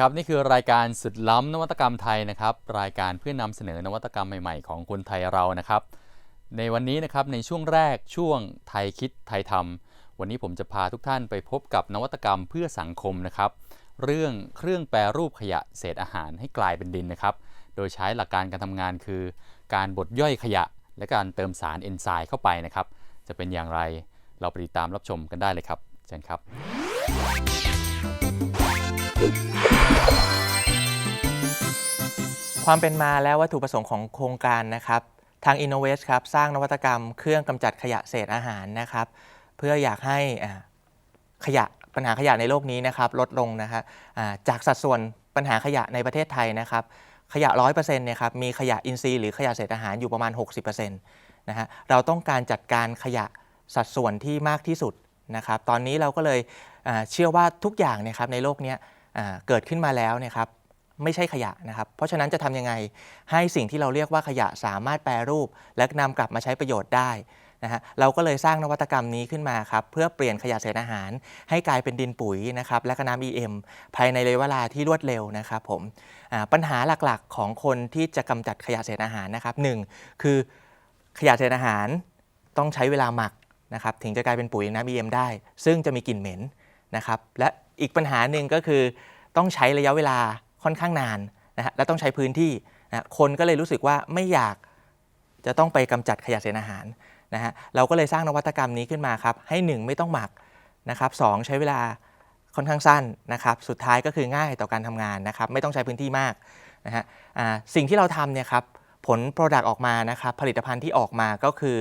ครับ นี่คือรายการสุดล้ำนวัตกรรมไทยนะครับ รายการเพื่อนำเสนอนวัตกรรมใหม่ๆ ของคนไทยเรานะครับ ในวันนี้นะครับในช่วงแรกช่วงไทยคิดไทยทำวันนี้ผมจะพาทุกท่านไปพบกับนวัตกรรมเพื่อสังคมนะครับ เรื่องเครื่องแปรรูปขยะเศษอาหารให้กลายเป็นดินนะครับ โดยใช้หลักการการทำงานคือ การบดย่อยขยะ และการเติมสารเอนไซม์เข้าไปนะครับ จะเป็นอย่างไรเราไปติดตามรับชมกันได้เลยครับเชิญครับ ความเป็นมาและวัตถุประสงค์ของโครงการนะครับทาง Innovate ครับสร้างนวัตกรรมเครื่องกำจัดขยะเศษอาหารนะครับ เพื่ออยากให้ขยะปัญหาขยะในโลกนี้นะครับลดลงนะฮะอ่าจากสัดส่วนปัญหาขยะในประเทศไทยนะครับ ขยะ 100%เนี่ยครับมีขยะอินทรีย์หรือขยะเศษอาหารอยู่ประมาณ 60%นะฮะเราต้องการจัดการขยะสัดส่วนที่มากที่สุดนะครับ ตอนนี้เราก็เลยเชื่อว่าทุกอย่างเนยครับในโลกนี้เกิดขึ้นมาแล้วนะครับ ไม่ใช่ขยะนะครับ เพราะฉะนั้นจะทำยังไงให้สิ่งที่เราเรียกว่าขยะสามารถแปรรูป และนำกลับมาใช้ประโยชน์ได้นะฮะเราก็เลยสร้างนวัตกรรมนี้ขึ้นมาครับเพื่อเปลี่ยนขยะเศษอาหาร ให้กลายเป็นดินปุ๋ยนะครับและก็น้ำ EM ภายในระยะเวลาที่รวดเร็วนะครับผมปัญหาหลักๆของคนที่จะกำจัดขยะเศษอาหารนะครับหนึ่งคือขยะเศษอาหารต้องใช้เวลาหมักนะครับถึงจะกลายเป็นปุ๋ยน้ำ EM ได้ ซึ่งจะมีกลิ่นเหม็นนะครับและอีกปัญหาหนึ่งก็คือต้องใช้ระยะเวลา ค่อนข้างนานนะฮะและต้องใช้พื้นที่นะคนก็เลยรู้สึกว่าไม่อยากจะต้องไปกำจัดขยะเศษอาหารนะฮะเราก็เลยสร้างนวัตกรรมนี้ขึ้นมาครับ ให้ 1 ไม่ต้องหมักนะครับสใช้เวลาค่อนข้างสั้นนะครับ สุดท้ายก็คือง่ายต่อการทำงานนะครับ ไม่ต้องใช้พื้นที่มากนะฮะสิ่งที่เราทำเนี่ยครับผล Product ออกมานะครับ ผลิตภัณฑ์ที่ออกมาก็คือ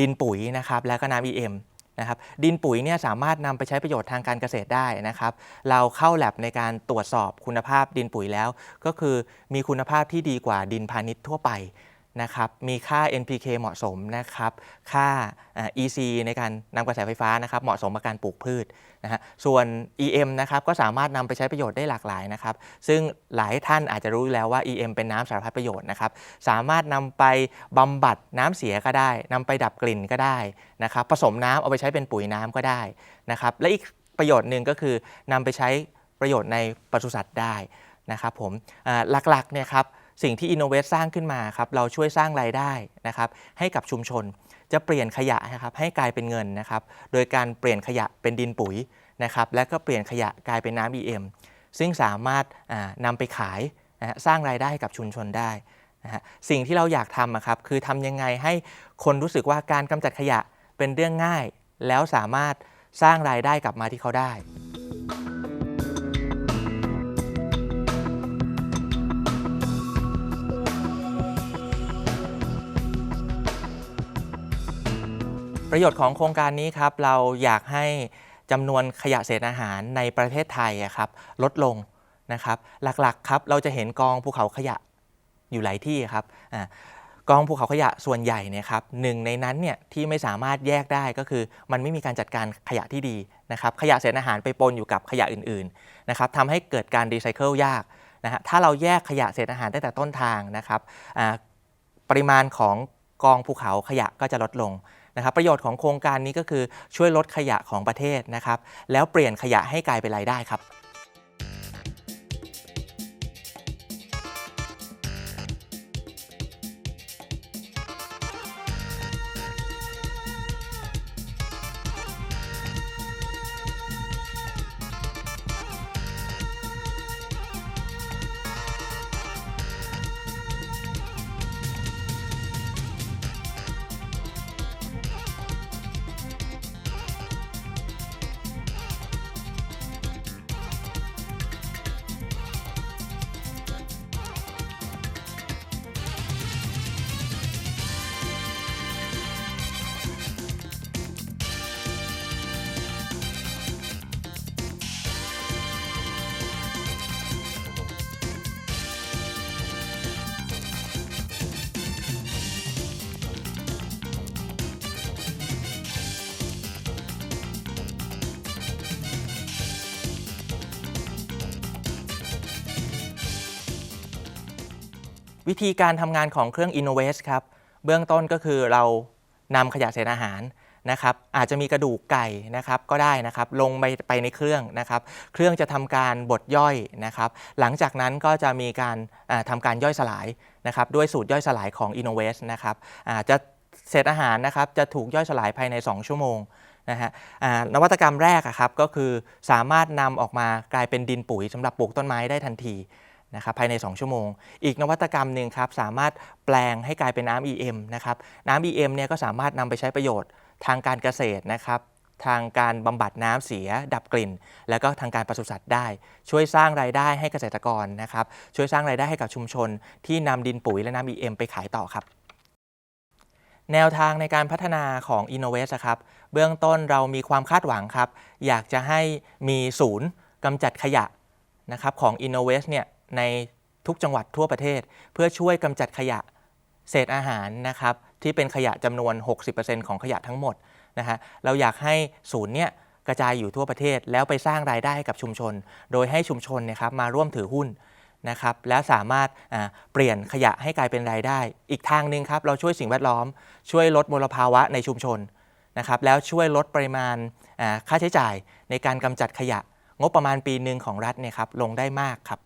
ดินปุ๋ยนะครับ และก็น้ำ EM นะครับดินปุ๋ยเนี่ยสามารถนำไปใช้ประโยชน์ทางการเกษตรได้นะครับเราเข้าแลบในการตรวจสอบคุณภาพดินปุ๋ยแล้ว ก็คือมีคุณภาพที่ดีกว่าดินพาณิชย์ทั่วไป นะครับมีค่า NPK เหมาะสมนะครับค่า EC ในการนำกระแสไฟฟ้านะครับเหมาะสมกับการปลูกพืชนะฮะส่วน EM นะครับก็สามารถนำไปใช้ประโยชน์ได้หลากหลายนะครับซึ่งหลายท่านอาจจะรู้แล้วว่า EM เป็นน้ำสารพัดประโยชน์นะครับสามารถนำไปบำบัดน้ำเสียก็ได้นำไปดับกลิ่นก็ได้นะครับผสมน้ำเอาไปใช้เป็นปุ๋ยน้ำก็ได้นะครับและอีกประโยชน์หนึ่งก็คือนำไปใช้ประโยชน์ในปศุสัตว์ได้นะครับผมหลักๆเนี่ยครับ สิ่งที่ Innovate สร้างขึ้นมาครับเราช่วยสร้างรายได้นะครับให้กับชุมชน จะเปลี่ยนขยะนะครับให้กลายเป็นเงินนะครับโดยการเปลี่ยนขยะเป็นดินปุ๋ยนะครับและก็เปลี่ยนขยะกลายเป็นน้ำ EM ซึ่งสามารถอ่านำไปขายนะฮะสร้างรายได้ให้กับชุมชนได้นะฮะสิ่งที่เราอยากทำครับคือทำยังไงให้คนรู้สึกว่าการกำจัดขยะเป็นเรื่องง่าย แล้วสามารถสร้างรายได้กลับมาที่เขาได้ ประโยชน์ของโครงการนี้ครับเราอยากให้จำนวนขยะเศษอาหารในประเทศไทยครับลดลงนะครับ หลักๆครับเราจะเห็นกองภูเขาขยะอยู่หลายที่ครับอกองภูเขาขยะส่วนใหญ่เนี่ยครับหนึ่งในนั้นเนี่ยที่ไม่สามารถแยกได้ก็คือ มันไม่มีการจัดการขยะที่ดีนะครับขยะเศษอาหารไปปนอยู่กับขยะอื่นๆนะครับทำให้เกิดการรีไซเคิลยากนะฮะถ้าเราแยกขยะเศษอาหารตั้งแต่ต้นทางนะครับปริมาณของกองภูเขาขยะก็จะลดลง นะครับประโยชน์ของโครงการนี้ก็คือช่วยลดขยะของประเทศนะครับแล้วเปลี่ยนขยะให้กลายเป็นรายได้ครับ วิธีการทำงานของเครื่อง Innovate ครับ เบื้องต้นก็คือเรานำขยะเศษอาหารนะครับ อาจจะมีกระดูกไก่นะครับก็ได้นะครับ ลงไปไปในเครื่องนะครับ เครื่องจะทำการบดย่อยนะครับ หลังจากนั้นก็จะมีการอ่าทำการย่อยสลายนะครับ ด้วยสูตรย่อยสลายของ Innovate นะครับอาจะเศษอาหารนะครับจะถูกย่อยสลายภายใน 2 ชั่วโมงนะฮะนวัตกรรมแรกครับก็คือสามารถนำออกมากลายเป็นดินปุ๋ยสำหรับปลูกต้นไม้ได้ทันที นะครับภายใน 2 ชั่วโมง อีกนวัตกรรมหนึ่งครับสามารถแปลงให้กลายเป็นน้ำ EM นะครับน้ำ EM เนี่ยก็สามารถนำไปใช้ประโยชน์ทางการเกษตรนะครับทางการบำบัดน้ำเสีย ดับกลิ่น แล้วก็ทางการปศุสัตว์ได้ ช่วยสร้างรายได้ให้เกษตรกรนะครับช่วยสร้างรายได้ให้กับชุมชน ที่นำดินปุ๋ยและน้ำ EM ไปขายต่อครับ แนวทางในการพัฒนาของ Innovate ครับเบื้องต้นเรามีความคาดหวังครับ อยากจะให้มีศูนย์กำจัดขยะนะครับของ Innovate เนี่ย ในทุกจังหวัดทั่วประเทศ เพื่อช่วยกำจัดขยะเศษอาหารนะครับที่เป็นขยะจำนวน 60%ของขยะทั้งหมดนะฮะเราอยากให้ศูนย์เนี่ยกระจายอยู่ทั่วประเทศ แล้วไปสร้างรายได้ให้กับชุมชน โดยให้ชุมชนเนยครับมาร่วมถือหุ้นนะครับแล้วสามารถเปลี่ยนขยะให้กลายเป็นรายได้ อีกทางหนึ่งครับเราช่วยสิ่งแวดล้อม ช่วยลดมลภาวะในชุมชนนะครับแล้วช่วยลดปริมาณค่าใช้จ่ายในการกำจัดขยะ งบประมาณปีหนึ่งของรัฐเนี่ยครับลงได้มากครับ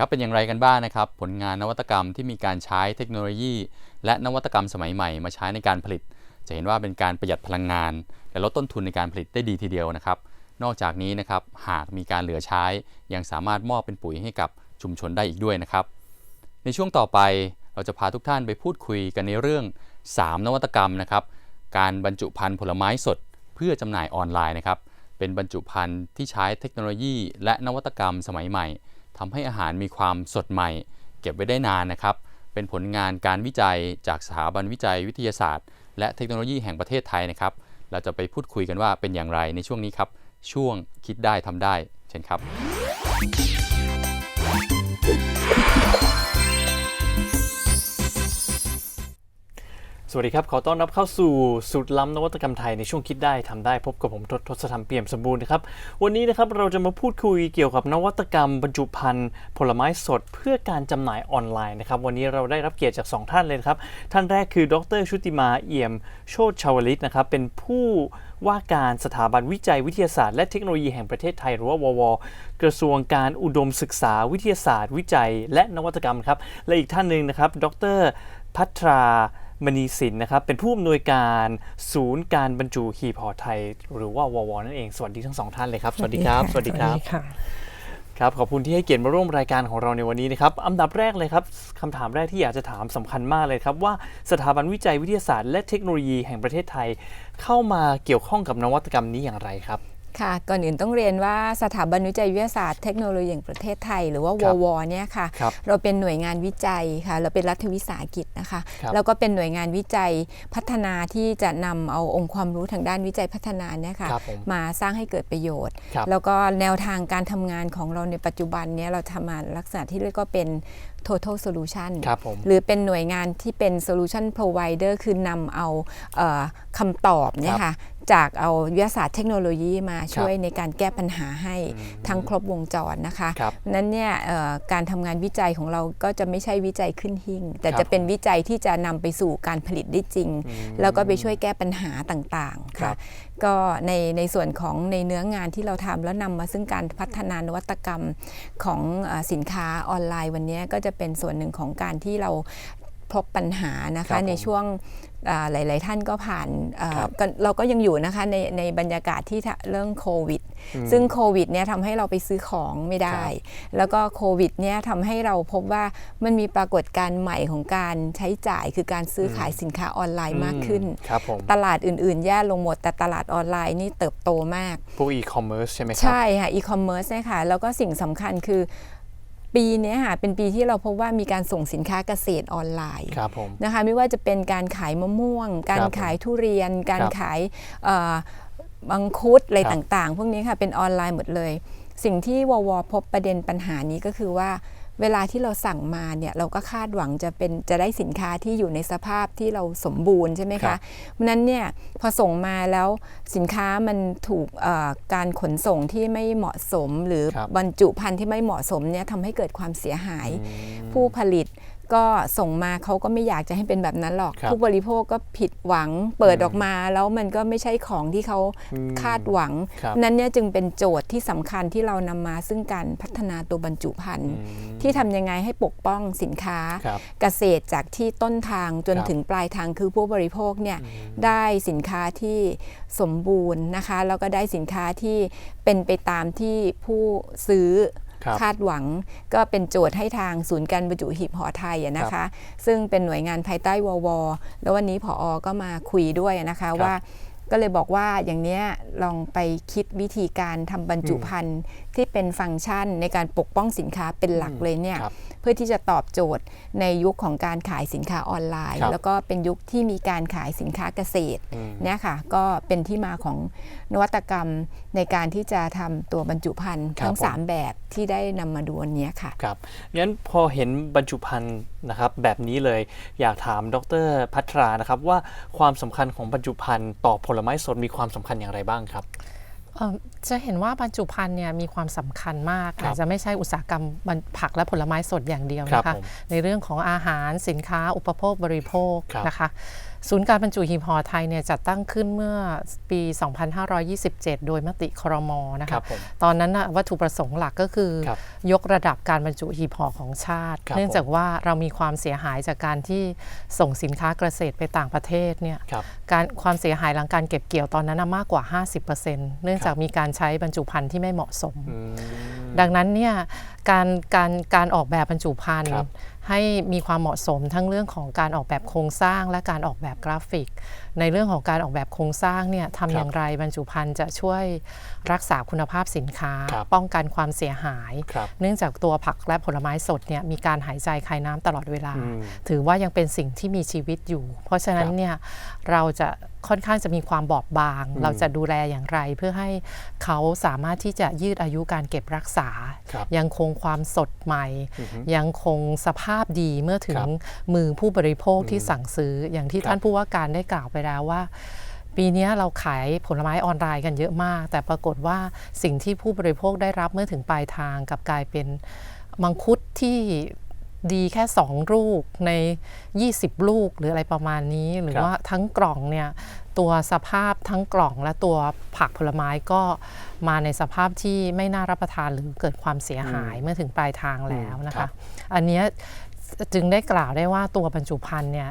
ครับเป็นอย่างไรกันบ้างนะครับ ผลงานนวัตกรรมที่มีการใช้เทคโนโลยี และนวัตกรรมสมัยใหม่มาใช้ในการผลิต จะเห็นว่าเป็นการประหยัดพลังงาน และลดต้นทุนในการผลิตได้ดีทีเดียวนะครับ นอกจากนี้นะครับหากมีการเหลือใช้ ยังสามารถมอบเป็นปุ๋ยให้กับชุมชนได้อีกด้วยนะครับ ในช่วงต่อไปเราจะพาทุกท่านไปพูดคุยกันในเรื่อง 3 นวัตกรรมนะครับ การบรรจุภัณฑ์ผลไม้สด เพื่อจำหน่ายออนไลน์นะครับเป็นบรรจุภัณฑ์ที่ใช้เทคโนโลยี และนวัตกรรมสมัยใหม่ ทำให้อาหารมีความสดใหม่ เก็บไว้ได้นานนะครับ เป็นผลงานการวิจัยจากสถาบันวิจัยวิทยาศาสตร์ และเทคโนโลยีแห่งประเทศไทยนะครับ เราจะไปพูดคุยกันว่าเป็นอย่างไรในช่วงนี้ครับ ช่วงคิดได้ทำได้ เช่นครับ สวัสดีครับ ขอต้อนรับเข้าสู่สูตรล้ำนวัตกรรมไทยในช่วงคิดได้ทำได้พบกับผมทศทศธรรมเปี่ยมสมบูรณ์นะครับ วันนี้นะครับเราจะมาพูดคุยเกี่ยวกับนวัตกรรมบรรจุภัณฑ์ผลไม้สดเพื่อการจำหน่ายออนไลน์นะครับ วันนี้เราได้รับเกียรติจาก 2 ท่านเลยครับ ท่านแรกคือ ดรชุติมาเอี่ยม โชติชาวลิตนะครับ เป็นผู้ว่าการสถาบันวิจัยวิทยาศาสตร์และเทคโนโลยีแห่งประเทศไทยหรือว่าวว กระทรวงการอุดมศึกษาวิทยาศาสตร์ วิจัย และนวัตกรรมครับ และอีกท่านหนึ่งนะครับ ดรพัทรา มณีสินนะครับเป็นผู้อำนวยการศูนย์การบรรจุหีบห่อไทย หรือว่าววนั่นเองสวัสดีทั้งสองท่านเลยครับสวัสดีครับสวัสดีครับค่ะครับขอบคุณที่ให้เกียรติมาร่วมรายการของเราในวันนี้นะครับอันดับแรกเลยครับคำถามแรกที่อยากจะถามสำคัญมากเลยครับว่าสถาบันวิจัยวิทยาศาสตร์ และเทคโนโลยีแห่งประเทศไทย เข้ามาเกี่ยวข้องกับนวัตกรรมนี้อย่างไรครับ ค่ะก่อนอื่นต้องเรียนว่าสถาบันวิจัยวิทยาศาสตร์เทคโนโลยีแห่งประเทศไทย หรือว่าควรับวเนี่ยค่ะ ครับเราเป็นหน่วยงานวิจัยค่ะ เราเป็นรัฐวิสาหกิจนะคะ ครับ แล้วก็เป็นหน่วยงานวิจัยพัฒนาที่จะนำเอาองค์ความรู้ทางด้านวิจัยพัฒนาเนี่ยค่ะครับผม มาสร้างให้เกิดประโยชน์ ครับ แล้วก็แนวทางการทำงานของเราในปัจจุบันเนี้เราทำมาลักษณะที่เรียกว่าเป็น total solution ครับผม หรือเป็นหน่วยงานที่เป็น solution provider คือนำเอาเออคำตอบเนี่ยค่ะ จากเอาวิทยาศาสตร์เทคโนโลยีมาช่วยในการแก้ปัญหาให้ทั้งครบวงจรนะคะครับนั้นเนี่ยเอ่อการทำงานวิจัยของเราก็จะไม่ใช่วิจัยขึ้นหิ่ง แต่ครับจะเป็นวิจัยที่จะนำไปสู่การผลิตได้จริง แล้วก็ไปช่วยแก้ปัญหาต่างๆครัค่ะบก็ในในส่วนของในเนื้องานที่เราทำแล้วนำมาซึ่งการพัฒนานวัตกรรมของเออสินค้าออนไลน์วันนี้ก็จะเป็นส่วนหนึ่งของการที่เราพบปัญหานะครัคะบผมในช่วงอ่า หลาย ๆ ท่านก็ผ่านอ่าครับก็เราก็ยังอยู่นะคะในในบรรยากาศที่เรื่องโควิด ซึ่งโควิดเนี่ยทำให้เราไปซื้อของไม่ได้ แล้วก็โควิดเนี่ยทำให้เราพบว่ามันมีปรากฏการณ์ใหม่ของการใช้จ่ายคือการซื้อขายสินค้าออนไลน์มากขึ้นอืมครับผมตลาดอื่น ๆ แย่ลงหมด แต่ตลาดออนไลน์นี่เติบโตมาก พวกอีคอมเมิร์ซใช่ไหมครับ ใช่ค่ะอีคอมเมิร์ซเนี่ยค่ะแล้วก็สิ่งสำคัญคือ ปีเนี้ยค่ะเป็นปีที่เราพบว่ามีการส่งสินค้าเกษตรออนไลน์ครับผมนะคะไม่ว่าจะเป็นการขายมะม่วง การครับผมขายทุเรียน การครับขายเอ่อมังคุดอะไรครับต่างๆ พวกนี้ค่ะเป็นออนไลน์หมดเลย สิ่งที่ววพบประเด็นปัญหานี้ก็คือว่า เวลาที่เราสั่งมาเนี่ยเราก็คาดหวังจะเป็นจะได้สินค้าที่อยู่ในสภาพที่เราสมบูรณ์ใช่ไหมครัคะบเพราะฉะนั้นเนี่ยพอส่งมาแล้วสินค้ามันถูกเอ่อการขนส่งที่ไม่เหมาะสม หรือครับบรรจุภัณฑ์ที่ไม่เหมาะสมเนี่ยทำให้เกิดความเสียหาย ผู้ผลิต ก็ส่งมาเขาก็ไม่อยากจะให้เป็นแบบนั้นหรอก ครับผู้บริโภคก็ผิดหวังเปิดออกมา แล้วมันก็ไม่ใช่ของที่เขาอืมคาดหวัง ครับ นั้นเนี่ยจึงเป็นโจทย์ที่สำคัญที่เรานำมาซึ่งการพัฒนาตัวบรรจุภัณฑ์อืมที่ทำยังไงให้ปกป้องสินค้า ครับ เกษตรจากที่ต้นทางจนครับถึงปลายทางคือผู้บริโภคเนี่ยได้สินค้าที่สมบูรณ์นะคะแล้วก็ได้สินค้าที่เป็นไปตามที่ผู้ซื้อ ครับคาดหวังก็เป็นโจทย์ให้ทางศูนย์การบรรจุหีบห่อไทยอะนะคะ ซึ่งเป็นหน่วยงานภายใต้ววแล้ววันนี้ผออก็มาคุยด้วยนะคะครับว่าก็เลยบอกว่าอย่างเนี้ยลองไปคิดวิธีการทำบรรจุภัณฑ์ ที่เป็นฟังก์ชันในการปกป้องสินค้าเป็นหลักเลยเนี่ยครับเพื่อที่จะตอบโจทย์ในยุคของการขายสินค้าออนไลน์ครับแล้วก็เป็นยุคที่มีการขายสินค้าเกษตรอืมเนี่ยค่ะก็เป็นที่มาของนวัตกรรมในการที่จะทำตัวบรรจุภัณฑ์ครับทั้งผม3แบบที่ได้นำมาดูวันนี้ค่ะครับงั้นพอเห็นบรรจุภัณฑ์นะครับแบบนี้เลยอยากถามดรพัทรานะครับว่าความสำคัญของบรรจุภัณฑ์ต่อผลไม้สดมีความสำคัญอย่างไรบ้างครับเอ่อ จะเห็นว่าบรรจุภัณฑ์เนี่ยมีความสำคัญมากครับอาจจะไม่ใช่อุตสาหกรรมบรรผักและผลไม้สดอย่างเดียวครับนะคะผมในเรื่องของอาหารสินค้าอุปโภคบริโภคครับนะคะ ศูนย์การบรรจุหีบห่อไทยเนี่ยจัดตั้งขึ้นเมื่อปี 2527 โดยมติครมนะครัคะบผมตอนนั้นนะวัตถุประสงค์หลักก็คือครับยกระดับการบรรจุหีบห่อของชาติครับเนื่องจากว่าเรามีความเสียหายจากการที่ส่งสินค้าเกษตรไปต่างประเทศเนี่ยครับการความเสียหายหลังการเก็บเกี่ยวตอนนั้นนะมากกว่า 50%เนื่องจากมีการใช้บรรจุภัณฑ์ที่ไม่เหมาะสมอืมดังนั้นเนี่ยการการการออกแบบบรรจุภัณฑ์ครับ ให้มีความเหมาะสมทั้งเรื่องของการออกแบบโครงสร้างและการออกแบบกราฟิก ในเรื่องของการออกแบบโครงสร้างเนี่ยทำอย่างไรบรรจุภัณฑ์จะช่วยรักษาคุณภาพสินค้าครับป้องกันความเสียหายครับเนื่องจากตัวผักและผลไม้สดเนี่ยมีการหายใจคายน้ำตลอดเวลาอืมถือว่ายังเป็นสิ่งที่มีชีวิตอยู่ เพราะฉะนั้คนรับเนี่ยเราจะค่อนข้างจะมีความบอบบาง เราจะดูแลอย่างไรเพื่อให้เขาสามารถที่จะยืดอายุการเก็บรักษาครับยังคงความสดใหม่ ยังคงสภาพดีเมื่อถึคงรับมือผู้บริโภคที่สั่งซื้ออย่างที่ครับท่านผู้ว่าการได้กล่าวไปแล้วว่า ปีเนี้ยเราขายผลไม้ออนไลน์กันเยอะมาก แต่ปรากฏว่าสิ่งที่ผู้บริโภคได้รับเมื่อถึงปลายทางกลับกลายเป็นมังคุดที่ดีแค่ 2 ลูกใน 20 ลูกหรืออะไรประมาณนี้ หรือครับว่าทั้งกล่องเนี่ยตัวสภาพทั้งกล่องและตัวผักผลไม้ก็มาในสภาพที่ไม่น่ารับประทานหรือเกิดความเสียหายเมื่อถึงปลายทางแล้วนะครัคะบอันเนี้ยจึงได้กล่าวได้ว่าตัวบรรจุภัณฑ์เนี่ย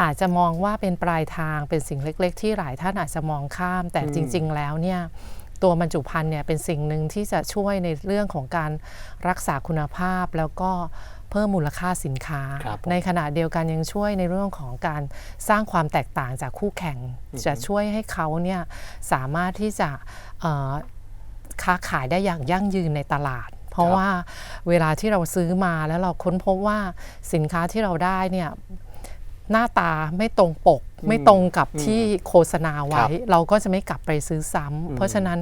อาจจะมองว่าเป็นปลายทางเป็นสิ่งเล็ก ๆ ที่หลายท่านอาจจะมองข้าม แต่จริง ๆ แล้วเนี่ยตัวบรรจุภัณฑ์เนี่ยเป็นสิ่งหนึ่งที่จะช่วยในเรื่องของการรักษาคุณภาพแล้วก็เพิ่มมูลค่าสินค้าครับผมในขณะเดียวกันยังช่วยในเรื่องของการสร้างความแตกต่างจากคู่แข่ง จะช่วยให้เขาเนี่ยสามารถที่จะเอ่อค้าขายได้อย่างยั่งยืนในตลาด เพราะครับว่าเวลาที่เราซื้อมาแล้วเราค้นพบว่าสินค้าที่เราได้เนี่ย หน้าตาไม่ตรงปก ไม่ตรงกับที่โฆษณาคไว้รับเราก็จะไม่กลับไปซื้อซ้ำเพราะฉะนั้น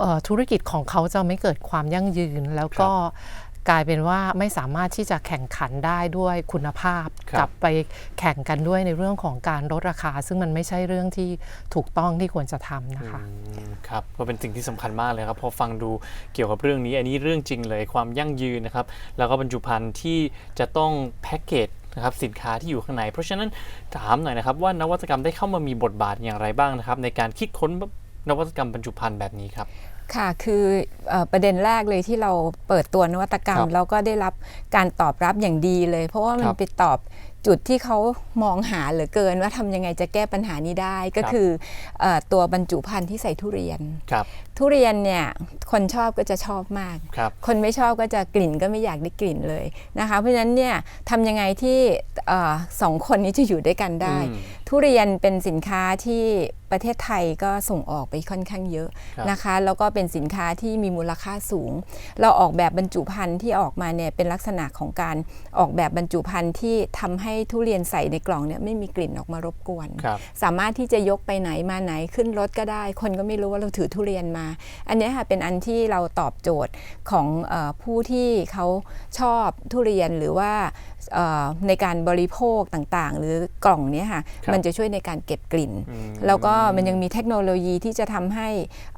เอ่อธุรกิจของเขาจะไม่เกิดความยั่งยืน แล้วก็กลายเป็นว่าไม่สามารถที่จะแข่งขันได้ด้วยคุณภาพครับกลับไปแข่งกันด้วยในเรื่องของการลดราคา ซึ่งมันไม่ใช่เรื่องที่ถูกต้องที่ควรจะทำนะคะอืมครับก็เป็นสิ่งที่สำคัญมากเลยครับพอฟังดูเกี่ยวกับเรื่องนี้ อันนี้เรื่องจริงเลยความยั่งยืนนะครับ แล้วก็บรรจุภัณฑ์ที่จะต้องแพ็กเกจ นะครับสินค้าที่อยู่ข้างใน เพราะฉะนั้นถามหน่อยนะครับว่านวัตกรรมได้เข้ามามีบทบาทอย่างไรบ้างนะครับ ในการคิดค้นนวัตกรรมบรรจุภัณฑ์แบบนี้ครับค่ะ คือเออประเด็นแรกเลยที่เราเปิดตัวนวัตกรรคมรับแล้วก็ได้รับการตอบรับอย่างดีเลย เพราะว่ามัคนรับไปตอบ จุดที่เขามองหาเหลือเกินว่าทำยังไงจะแก้ปัญหานี้ได้ก็ครับคือเออตัวบรรจุภัณฑ์ที่ใส่ทุเรียนครับทุเรียนเนี่ยคนชอบก็จะชอบมากครับคนไม่ชอบก็จะกลิ่นก็ไม่อยากได้กลิ่นเลยนะคะ เพราะฉะนั้นเนี่ยทำยังไงที่เออสองคนนี้จะอยู่ด้วยกันได้อืมทุเรียนเป็นสินค้าที่ ประเทศไทยก็ส่งออกไปค่อนข้างเยอะครับนะคะ แล้วก็เป็นสินค้าที่มีมูลค่าสูง เราออกแบบบรรจุภัณฑ์ที่ออกมาเนี่ยเป็นลักษณะของการออกแบบบรรจุภัณฑ์ที่ทำให้ทุเรียนใส่ในกล่องเนี่ยไม่มีกลิ่นออกมารบกวนครับสามารถที่จะยกไปไหนมาไหนขึ้นรถก็ได้ คนก็ไม่รู้ว่าเราถือทุเรียนมา อันเนี้ยค่ะเป็นอันที่เราตอบโจทย์ของเออผู้ที่เขาชอบทุเรียนหรือว่าเอ่อในการบริโภคต่างๆ หรือกล่องเนี้ยค่ะครับมันจะช่วยในการเก็บกลิ่นอืมแล้วก็มันยังมีเทคโนโลยีที่จะทำให้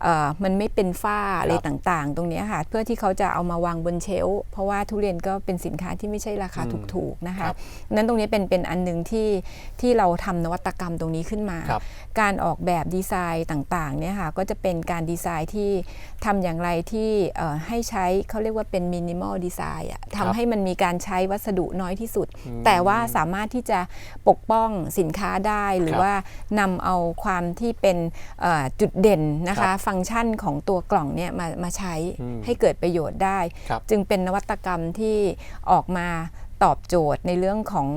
เอ่อมันไม่เป็นฝ้าอะไรต่างๆ ตรงเนี้ยค่ะ เพื่อที่เขาจะเอามาวางบนเชลฟ์เพราะว่าทุเรียนก็เป็นสินค้าที่ไม่ใช่ราคาถูกๆนะคะครับนั้นตรงนี้เป็นเป็นอันหนึ่งที่ที่เราทำนวัตกรรมตรงนี้ขึ้นมาครับการออกแบบดีไซน์ต่างๆเนี่ยค่ะก็จะเป็นการดีไซน์ที่ทำอย่างไรที่เอ่อให้ใช้เขาเรียกว่าเป็นมินิมอลดีไซน์อะครับทำให้มันมีการใช้วัสดุน้อยที่สุด แต่ว่าสามารถที่จะปกป้องสินค้าได้หรือครับว่านำเอาความที่เป็นเอ่อจุดเด่นนะครัคะบฟังก์ชันของตัวกล่องเนี่ยมามาใช้อืมให้เกิดประโยชน์ได้ครับจึงเป็นนวัตกรรมที่ออกมาตอบโจทย์ในเรื่องของ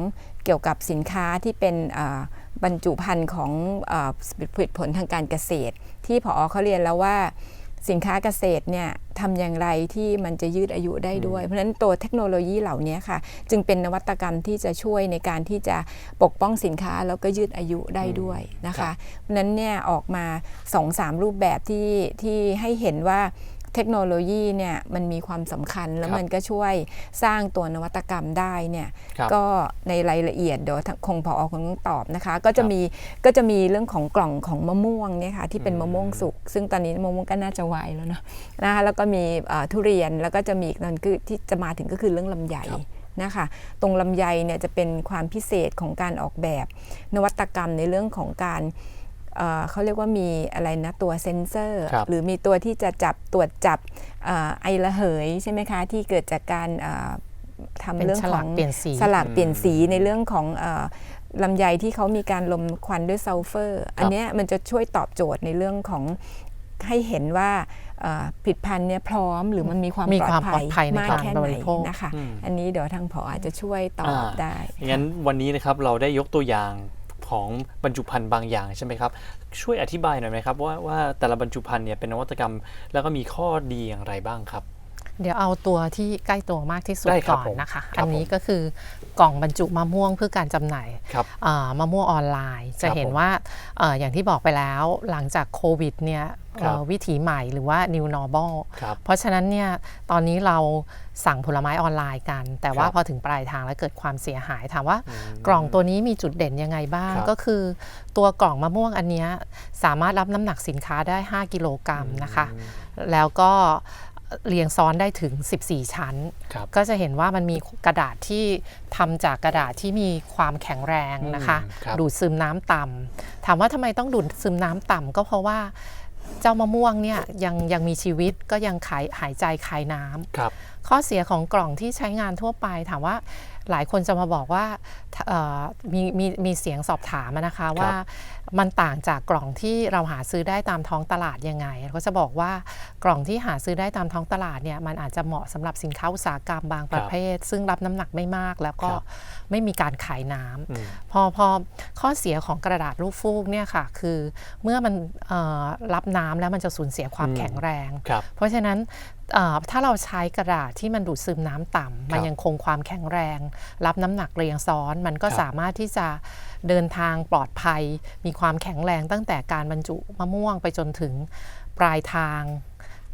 เกี่ยวกับสินค้าที่เป็นเอ่อบรรจุภัณฑ์ของเออผลิตผลทางการเกษตร ที่พอเขาเรียนแล้วว่า สินค้าเกษตรเนี่ยทำอย่างไรที่มันจะยืดอายุได้ด้วย เพราะฉะนั้นตัวเทคโนโลยีเหล่านี้ค่ะ จึงเป็นนวัตกรรมที่จะช่วยในการที่จะปกป้องสินค้าแล้วก็ยืดอายุได้ด้วยนะครัคะบเพราะฉะนั้นเนี่ยออกมา2อสามรูปแบบที่ที่ให้เห็นว่า เทคโนโลยีเนี่ยมันมีความสำคัญแล้วครับมันก็ช่วยสร้างตัวนวัตกรรมได้เนี่ยครับก็ในรายละเอียดเดี๋ยวคงพอคงต้องตอบนะคะ ก็จะครับมีก็จะมีเรื่องของกล่องของมะม่วงเนี่ยค่ะที่เป็นอืมมะม่วงสุก ซึ่งตอนนี้มะม่วงก็น่าจะไวแล้วเนาะนะคะแล้วก็มีเอ่อทุเรียนแล้วก็จะมีอีกนั่นคือที่จะมาถึงก็คือเรื่องลำไยครับนะคะตรงลำไยเนี่ยจะเป็นความพิเศษของการออกแบบ นวัตกรรมในเรื่องของการ เอ่อเขาเรียกว่ามีอะไรนะตัวเซนเซอร์ครับหรือมีตัวที่จะจับตรวจจับเอ่อไอระเหยใช่ไหมคะที่เกิดจากการเอ่อทำเป็นเรื่องฉขลาอกงเปลี่ยนสีสลักเปลี่ยนสีในเรื่องของเอ่อลำไยที่เขามีการลมควันด้วยซัลเฟอร์ อันเนี้ยมันจะช่วยตอบโจทย์ในเรื่องของให้เห็นว่าเอ่อผลิตภัณฑ์เนี่ยพร้อมหรือมันมีความมีความปลอดภัยในมากการแค่บไหนริโภคนะคะอืมอันนี้เดี๋ยวทางผออาจจะช่วยตอบอ่าได้ งั้นวันนี้นะครับเราได้ยกตัวอย่าง ของบรรจุภัณฑ์บางอย่างใช่ไหมครับ ช่วยอธิบายหน่อยไหมครับว่าว่าแต่ละบรรจุภัณฑ์เนี่ยเป็นนวัตกรรม แล้วก็มีข้อดีอย่างไรบ้างครับ เดี๋ยวเอาตัวที่ใกล้ตัวมากที่สุดได้ครับก่อนผมนะคะ ครับอันนี้ก็คือกล่องบรรจุมะม่วงเพื่อการจำหน่ายครับอ่ามะม่วงออนไลน์ จะเห็นผมว่าเอ่ออย่างที่บอกไปแล้วหลังจากโควิดเนี่ยครับ เอ่อวิถีใหม่หรือว่า new normal ครับ เพราะฉะนั้นเนี่ยตอนนี้เราสั่งผลไม้ออนไลน์กัน แต่ว่าครับพอถึงปลายทางแล้วเกิดความเสียหายถามว่า กล่องตัวนี้มีจุดเด่นยังไงบ้าง ครับก็คือ ตัวกล่องมะม่วงอันเนี้ยสามารถรับน้ำหนักสินค้าได้ 5 กิโลกรัมนะคะ แล้วก็ เรียงซ้อนได้ถึง 14 ชั้นครับก็จะเห็นว่ามันมีกระดาษที่ทำจากกระดาษที่มีความแข็งแรงนะคะอืมครับดูดซึมน้ำต่ำถามว่าทำไมต้องดูดซึมน้ำต่ำก็เพราะว่าเจ้ามะม่วงเนี่ยยังยังมีชีวิตก็ยังขายหายใจคายน้ำครับข้อเสียของกล่องที่ใช้งานทั่วไปถามว่า หลายคนจะมาบอกว่าเอ่อมีมีมีเสียงสอบถามอะนะคะว่ามันต่างจากกล่องที่เราหาซื้อได้ตามท้องตลาดยังไงก็จะบอกว่ากล่องที่หาซื้อได้ตามท้องตลาดเนี่ยมันอาจจะเหมาะสำหรับสินค้าอุตสาหกรรมบางประเภท ซึ่งรับน้ำหนักไม่มากแล้วก็ครับไม่มีการขายน้ำอืมพอพอข้อเสียของกระดาษรูปฟูกเนี่ยค่ะคือเมื่อมันเอ่อรับน้ำแล้วมันจะสูญเสียความอืมแข็งแรงครับเพราะฉะนั้นเอ่อ ถ้าเราใช้กระดาษที่มันดูดซึมน้ำต่ำมันครับยังคงความแข็งแรง รับน้ำหนักเรียงซ้อน มันก็ครับสามารถที่จะเดินทางปลอดภัย มีความแข็งแรงตั้งแต่การบรรจุมะม่วงไปจนถึงปลายทาง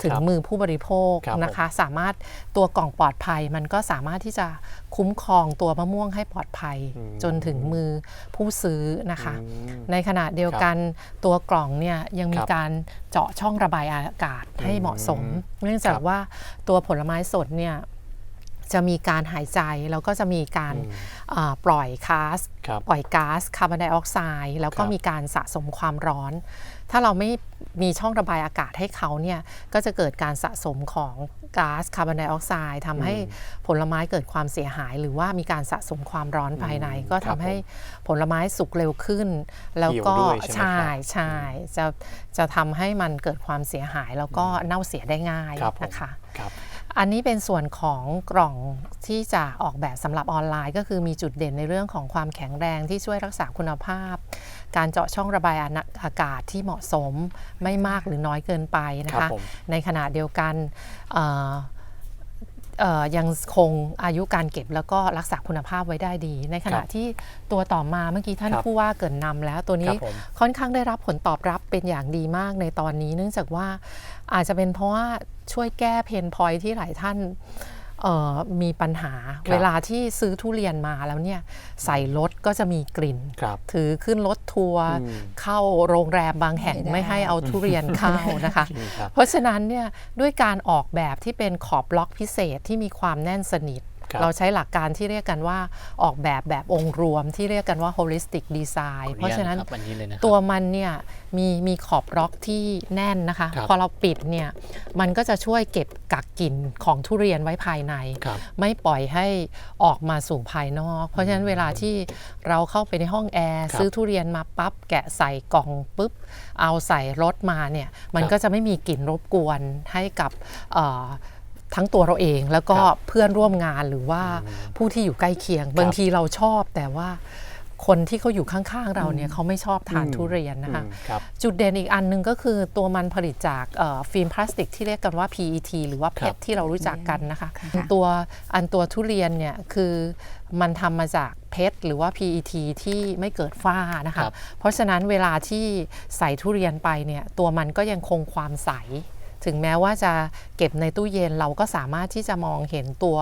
ถึงครับมือผู้บริโภคครับนะคะ สามารถตัวกล่องปลอดภัย มันก็สามารถที่จะคุ้มครองตัวมะม่วงให้ปลอดภัยอืมจนถึงมือผู้ซื้อนะคะอืมในขณะเดียวกันตัวกล่องเนี่ยยังมีครับการเจาะช่องระบายอากาศให้เหมาะสมอืมเนื่องจากครับว่าตัวผลไม้สดเนี่ยจะมีการหายใจ แล้วก็จะมีการอ่าปล่อยก๊าซครับปล่อยก๊าซคาร์บอนไดออกไซด์แล้วก็ครับมีการสะสมความร้อน ถ้าเราไม่มีช่องระบายอากาศให้เขาเนี่ยก็จะเกิดการสะสมของก๊าซคาร์บอนไดออกไซด์ทำให้ผลไม้เกิดความเสียหาย หรือว่ามีการสะสมความร้อนภายใน ก็ครัทำบให้ผลไม้สุกเร็วขึ้น แล้วก็เหี่ยวด้วยใช่ไหมใช่ครับใช่จะจะทำให้มันเกิดความเสียหาย แล้วก็เน่าเสียได้ง่ายครับผมนะคะครับอันนี้เป็นส่วนของกล่องที่จะออกแบบสำหรับออนไลน์ ก็คือมีจุดเด่นในเรื่องของความแข็งแรงที่ช่วยรักษาคุณภาพ การเจาะช่องระบายอากาศที่เหมาะสมไม่มากหรือน้อยเกินไปนะครัคะบผมในขณะเดียวกันเอ่อเอ่อยังคงอายุการเก็บแล้วก็รักษาคุณภาพไว้ได้ดี ในขณะครับที่ตัวต่อมาเมื่อกี้ท่านครับผู้ว่าเกรินนำแล้วตัวคนี้รับผมค่อนข้างได้รับผลตอบรับเป็นอย่างดีมากในตอนนี้ เนื่องจากว่าอาจจะเป็นเพราะว่าช่วยแก้เพนพอยที่หลายท่านเอ่อ มีปัญหาครับเวลาที่ซื้อทุเรียนมาแล้วเนี่ยใส่รถก็จะมีกลิ่นครับถือขึ้นรถทัวร์อืมเข้าโรงแรมบางแห่งไม่ได้ไม่ให้เอาทุเรียนเข้านะคะจริงครับเพราะฉะนั้นเนี่ยด้วยการออกแบบที่เป็นขอบบล็อกพิเศษที่มีความแน่นสนิทครับ เราใช้หลักการที่เรียกกันว่าออกแบบแบบองค์รวมที่เรียกกันว่า holistic design เพราะฉะนั้นขออญาตครับอันนี้เลยนะครับตัวมันเนี่ยมีมีขอบบล็อกที่แน่นนะคะครับพอเราปิดเนี่ยมันก็จะช่วยเก็บกักกลิ่นของทุเรียนไว้ภายในครับไม่ปล่อยให้ออกมาสู่ภายนอก เพราะฉะนั้นเวลาที่เราเข้าไปในห้องแอร์ครับซื้อทุเรียนมาปั๊บแกะใส่กล่องปุ๊บเอาใส่รถมาเนี่ยมันครับก็จะไม่มีกลิ่นรบกวนให้กับเอ่อ ทั้งตัวเราเองแล้วก็ครับเพื่อนร่วมงานหรือว่าผู้ที่อยู่ใกล้เคียง บางทีเราชอบแต่ว่าคนที่เขาอยู่ข้างๆเราเนี่ยเขาไม่ชอบทานทุเรียนนะคะอืมครับจุดเด่นอีกอันหนึ่งก็คือตัวมันผลิตจากเอ่อฟิล์มพลาสติกที่เรียกกันว่า PET หรือว่าเพครัชบรที่เรารู้จักกันนะคะค่ะตัวอันตัวทุเรียนเนี่ยคือมันทำมาจากเพชรหรือว่า PET ที่ไม่เกิดฝ้านะครัคะบเพราะฉะนั้นเวลาที่ใส่ทุเรียนไปเนี่ยตัวมันก็ยังคงความใส ถึงแม้ว่าจะเก็บในตู้เย็นเราก็สามารถที่จะมองเห็นตัว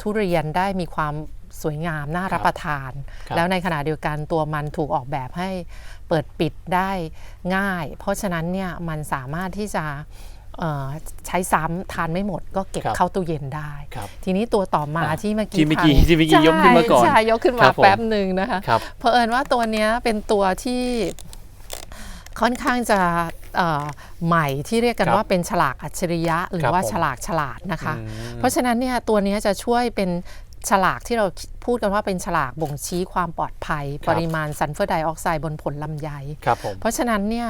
ทุเรียนได้มีความสวยงามน่ารับประทานครับแล้วในขณะเดียวกันตัวมันถูกออกแบบให้เปิดปิดได้ง่าย เพราะฉะนั้นเนี่ยมันสามารถที่จะเอ่อใช้ซ้ำทานไม่หมดก็เก็บครับเข้าตู้เย็นได้ครับทีนี้ตัวต่อมาอะที่เมื่อกี้ที่เมื่อกี้ทางที่เมื่อกี้ยกขึ้นมาก่อนใช่ใช่ยกขึ้นครัมาบผมแป๊บหนึ่งนะคะครับเผอิญว่าตัวเนี้ยเป็นตัวที่ ค่อนข้างจะเอ่อใหม่ที่เรียกกันครับว่าเป็นฉลากอัจฉริยะ หรืครัอบว่าผมฉลากฉลาดนะคะอืมเพราะฉะนั้นเนี่ยตัวเนี้ยจะช่วยเป็น ฉลากที่เราพูดกันว่าเป็นฉลากบ่งชี้ความปลอดภัยครับปริมาณซัลเฟอร์ไดออกไซด์บนผลลำไยครับผมเพราะฉะนั้นเนี่ย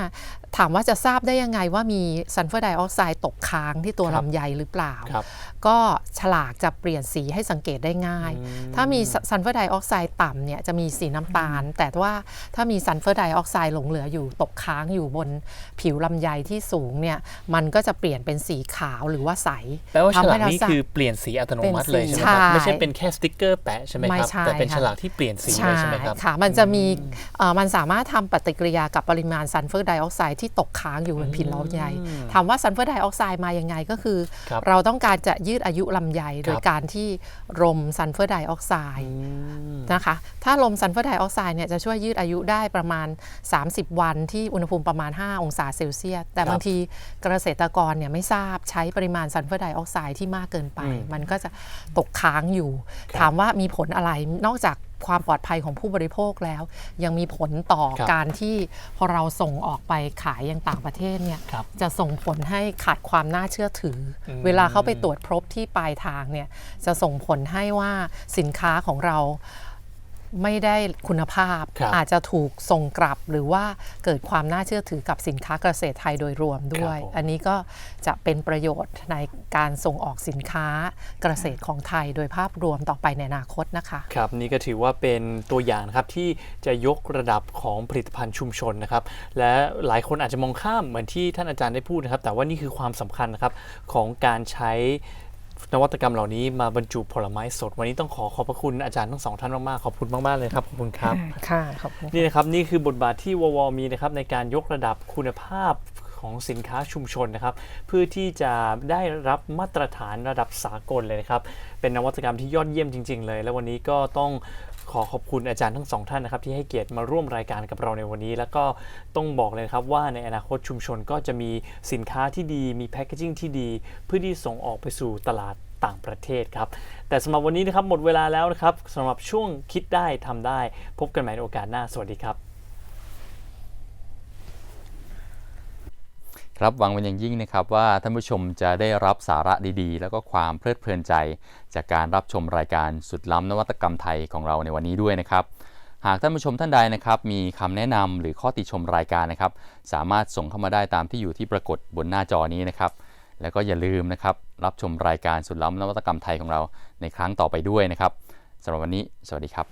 ถามว่าจะทราบได้ยังไงว่ามีซัลเฟอร์ไดออกไซด์ตกค้างที่ตัวครับลำไยหรือเปล่าครับก็ฉลากจะเปลี่ยนสีให้สังเกตได้ง่าย ถ้ามีซัลเฟอร์ไดออกไซด์ต่ำเนี่ยจะมีสีน้ำตาล แต่ว่าถ้ามีซัลเฟอร์ไดออกไซด์หลงเหลืออยู่ตกค้างอยู่บนผิวลำไยที่สูงเนี่ยมันก็จะเปลี่ยนเป็นสีขาวหรือว่าใสแปลว่าฉทำลาให้กเรานี้ทราบคือเปลี่ยนสีอัตโนมัติเลยเป็นสีใช่ไหมครับใช่ไม่ใช่เป็นแค่สติ๊กเกอร์แปะใช่ไหมไม่ครับใช่แต่เป็นค่ะฉลากที่เปลี่ยนสีเลยใช่ไหมครับค่ะ มันจะมีเอ่อมันสามารถทำปฏิกิริยากับปริมาณซัลเฟอร์ไดออกไซด์ที่ตกค้างอยู่บนผิวลำไยถามว่าซัลเฟอร์ไดออกไซด์มายังไงก็คือครับเราต้องการจะยืดอายุลำไยโดยการที่รมซัลเฟอร์ไดออกไซด์ นะคะ ถ้าลมซัลเฟอร์ไดออกไซด์เนี่ยจะช่วยยืดอายุได้ประมาณ 30 วันที่อุณหภูมิประมาณ 5 องศาเซลเซียส แต่บางทีเกษตรกรเนี่ยไม่ทราบใช้ปริมาณซัลเฟอร์ไดออกไซด์ที่มากเกินไป มันก็จะตกค้างอยู่ ถามว่ามีผลอะไรนอกจากความปลอดภัยของผู้บริโภคแล้ว ยังมีผลต่อครับการที่พอเราส่งออกไปขายยังต่างประเทศเนี่ยครับจะส่งผลให้ขาดความน่าเชื่อถืออเวลาเขาไปตรวจพบที่ปลายทางเนี่ยจะส่งผลให้ว่าสินค้าของเรา ไม่ได้คุณภาพครับอาจจะถูกส่งกลับหรือว่าเกิดความน่าเชื่อถือกับสินค้าเกษตรไทยโดยรวมด้วยครับผมอันนี้ก็จะเป็นประโยชน์ในการส่งออกสินค้าเกษตรของไทยโดยภาพรวมต่อไปในอนาคตนะคะครับนี่ก็ถือว่าเป็นตัวอย่างนะครับที่จะยกระดับของผลิตภัณฑ์ชุมชนนะครับ และหลายคนอาจจะมองข้ามเหมือนที่ท่านอาจารย์ได้พูดนะครับ แต่ว่านี่คือความสำคัญนะครับของการใช้ นวัตกรรมเหล่านี้มาบรรจุผลไม้สด วันนี้ต้องขอขอบพระคุณอาจารย์ทั้งสองท่านมากๆ ขอบคุณมากๆเลยครับ ขอบคุณครับ ค่ะ ขอบคุณนี่นะครับนี่คือบทบาทที่ววมีนะครับในการยกระดับคุณภาพของสินค้าชุมชนนะครับ เพื่อที่จะได้รับมาตรฐานระดับสากลเลยนะครับ เป็นนวัตกรรมที่ยอดเยี่ยมจริง ๆ เลย และวันนี้ก็ต้อง ขอขอบคุณอาจารย์ทั้งสองท่านนะครับที่ให้เกียรติมาร่วมรายการกับเราในวันนี้ แล้วก็ต้องบอกเลยครับว่าในอนาคตชุมชนก็จะมีสินค้าที่ดี มีแพคเกจิ้งที่ดี เพื่อที่ส่งออกไปสู่ตลาดต่างประเทศครับ แต่สำหรับวันนี้นะครับหมดเวลาแล้วนะครับสำหรับช่วงคิดได้ทำได้ พบกันใหม่ในโอกาสหน้าสวัสดีครับ ครับหวังเป็นอย่างยิ่งนะครับว่าท่านผู้ชมจะได้รับสาระดีๆ แล้วก็ความเพลิดเพลินใจ จากการรับชมรายการสุดล้ำนวัตกรรมไทยของเราในวันนี้ด้วยนะครับ หากท่านผู้ชมท่านใดนะครับมีคำแนะนำหรือข้อติชมรายการนะครับ สามารถส่งเข้ามาได้ตามที่อยู่ที่ปรากฏบนหน้าจอนี้นะครับ แล้วก็อย่าลืมนะครับรับชมรายการสุดล้ำนวัตกรรมไทยของเราในครั้งต่อไปด้วยนะครับสำหรับวันนี้ สวัสดีครับ